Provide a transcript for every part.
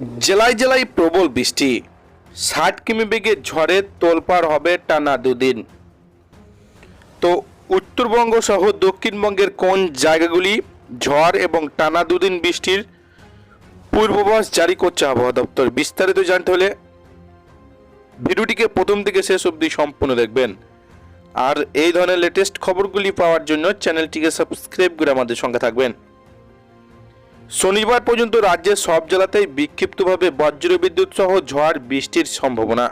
জেলায় জেলায় প্রবল বৃষ্টি। ষাট কিমি বেগে ঝড়ে তোলপাড় হবে টানা দুদিন। তো উত্তরবঙ্গ সহ দক্ষিণবঙ্গের কোন জায়গাগুলি ঝড় এবং টানা দুদিন বৃষ্টির পূর্বাভাস জারি করছে আবহাওয়া দপ্তর? বিস্তারিত জানতে হলে ভিডিওটিকে প্রথম থেকে শেষ অবধি সম্পূর্ণ দেখবেন। আর এই ধরনের লেটেস্ট খবরগুলি পাওয়ার জন্য চ্যানেলটিকে সাবস্ক্রাইব করে আমাদের সঙ্গে থাকবেন। শনিবার পর্যন্ত রাজ্যের সব জেলাতেই বিক্ষিপ্তভাবে বজ্র বিদ্যুৎ সহ ঝড় বৃষ্টির সম্ভাবনা।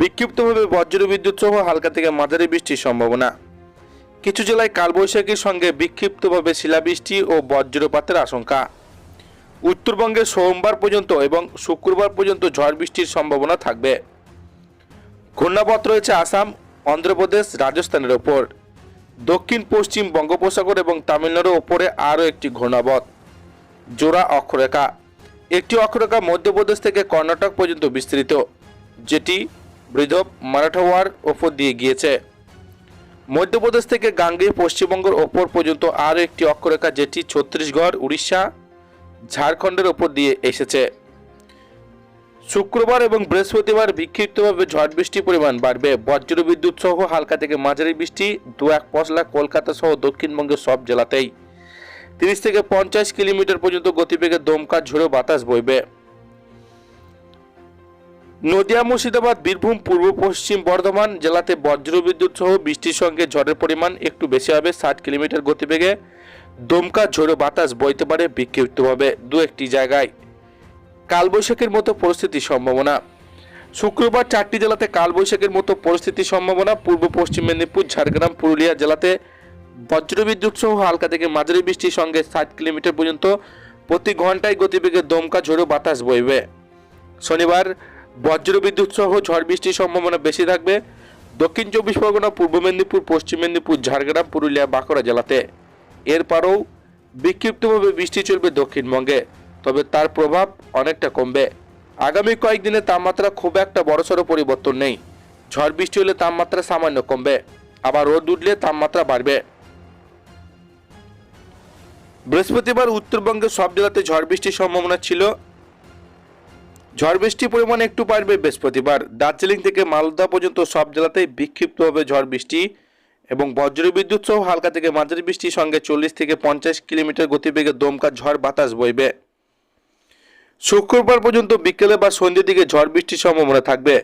বিক্ষিপ্তভাবে বজ্র বিদ্যুৎ সহ হালকা থেকে মাঝারি বৃষ্টির সম্ভাবনা। কিছু জেলায় কালবৈশাখীর সঙ্গে বিক্ষিপ্তভাবে শিলাবৃষ্টি ও বজ্রপাতের আশঙ্কা। উত্তরবঙ্গে সোমবার পর্যন্ত এবং শুক্রবার পর্যন্ত ঝড় বৃষ্টির সম্ভাবনা থাকবে। ঘূর্ণাপথ রয়েছে আসাম, অন্ধ্রপ্রদেশ, রাজস্থানের ওপর। দক্ষিণ পশ্চিম বঙ্গোপসাগর এবং তামিলনাড়ুর ওপরে আরও একটি ঘূর্ণাবধ জোড়া অক্ষরেখা। একটি অক্ষরেখা মধ্যপ্রদেশ থেকে কর্ণাটক পর্যন্ত বিস্তৃত, যেটি বৃধব মারাঠাওয়ার ওপর দিয়ে গিয়েছে। মধ্যপ্রদেশ থেকে গাঙ্গেয় পশ্চিমবঙ্গের ওপর পর্যন্ত আরও একটি অক্ষরেখা, যেটি ছত্তিশগড়, উড়িষ্যা, ঝাড়খণ্ডের ওপর দিয়ে এসেছে। শুক্রবার এবং বৃহস্পতিবার বিক্ষিপ্তভাবে ঝড় বৃষ্টির পরিমাণ বাড়বে। বজ্র বিদ্যুৎ সহ হালকা থেকে মাঝারি বৃষ্টি দু এক পশলা কলকাতা সহ দক্ষিণবঙ্গের সব জেলাতেই। তিরিশ থেকে পঞ্চাশ কিলোমিটার পর্যন্ত গতিবেগে দমকা ঝোড়ো বাতাস বইবে। নদিয়া, মুর্শিদাবাদ, বীরভূম, পূর্ব, পশ্চিম বর্ধমান জেলাতে বজ্রবিদ্যুৎ সহ বৃষ্টির সঙ্গে ঝড়ের পরিমাণ একটু বেশি হবে। ষাট কিলোমিটার গতিবেগে দমকা ঝোড়ো বাতাস বইতে পারে বিক্ষিপ্তভাবে দু একটি জায়গায়। কালবৈশাখীর মতো পরিস্থিতির সম্ভাবনা। শুক্রবার চারটি জেলাতে কালবৈশাখীর মতো পরিস্থিতির সম্ভাবনা। পূর্ব, পশ্চিম মেদিনীপুর, ঝাড়গ্রাম, পুরুলিয়া জেলাতে বজ্রবিদ্যুৎ সহ হালকা থেকে মাঝারি বৃষ্টির সঙ্গে সাত কিলোমিটার পর্যন্ত প্রতি ঘন্টায় গতিবেগে দমকা ঝোড়ো বাতাস বইবে। শনিবার বজ্রবিদ্যুৎ সহ ঝড় বৃষ্টির সম্ভাবনা বেশি থাকবে। দক্ষিণ চব্বিশ পরগনা, পূর্ব মেদিনীপুর, পশ্চিম মেদিনীপুর, ঝাড়গ্রাম, পুরুলিয়া, বাঁকুড়া জেলাতে। এরপরও বিক্ষিপ্তভাবে বৃষ্টি চলবে দক্ষিণবঙ্গে, তবে তার প্রভাব অনেকটা কমবে। আগামী কয়েকদিনে তাপমাত্রা খুব একটা বড়সড় পরিবর্তন নেই। ঝড় বৃষ্টি হলে তাপমাত্রা সামান্য কমবে। আবার রোদ উঠলে তাপমাত্রা বাড়বে। বৃহস্পতিবার উত্তরবঙ্গের সব জেলাতে ঝড় বৃষ্টির সম্ভাবনা ছিল। ঝড় বৃষ্টির পরিমাণ একটু বাড়বে বৃহস্পতিবার। দার্জিলিং থেকে মালদা পর্যন্ত সব জেলাতেই বিক্ষিপ্তভাবে ঝড় বৃষ্টি এবং বজ্র বিদ্যুৎ সহ হালকা থেকে মাঝারি বৃষ্টির সঙ্গে চল্লিশ থেকে পঞ্চাশ কিলোমিটার গতিবেগে দমকা ঝড় বাতাস বইবে। শুক্রবার পর্যন্ত বিকেলে বা সন্ধ্যের দিকে ঝড় বৃষ্টির সম্ভাবনা থাকবে।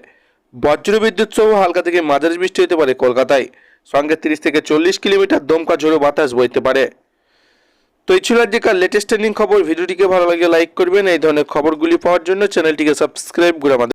বজ্র বিদ্যুৎ সহ হালকা থেকে মাঝারি বৃষ্টি হতে পারে কলকাতায়। সঙ্গে তিরিশ থেকে চল্লিশ কিলোমিটার দমকা ঝোড়ো বাতাস বইতে পারে। তো এই ছিল আজকের লেটেস্ট ট্রেন্ডিং খবর। ভিডিওটিকে ভালো লাগে লাইক করবেন। এই ধরনের খবরগুলি পাওয়ার জন্য চ্যানেলটিকে সাবস্ক্রাইব করে আমাদের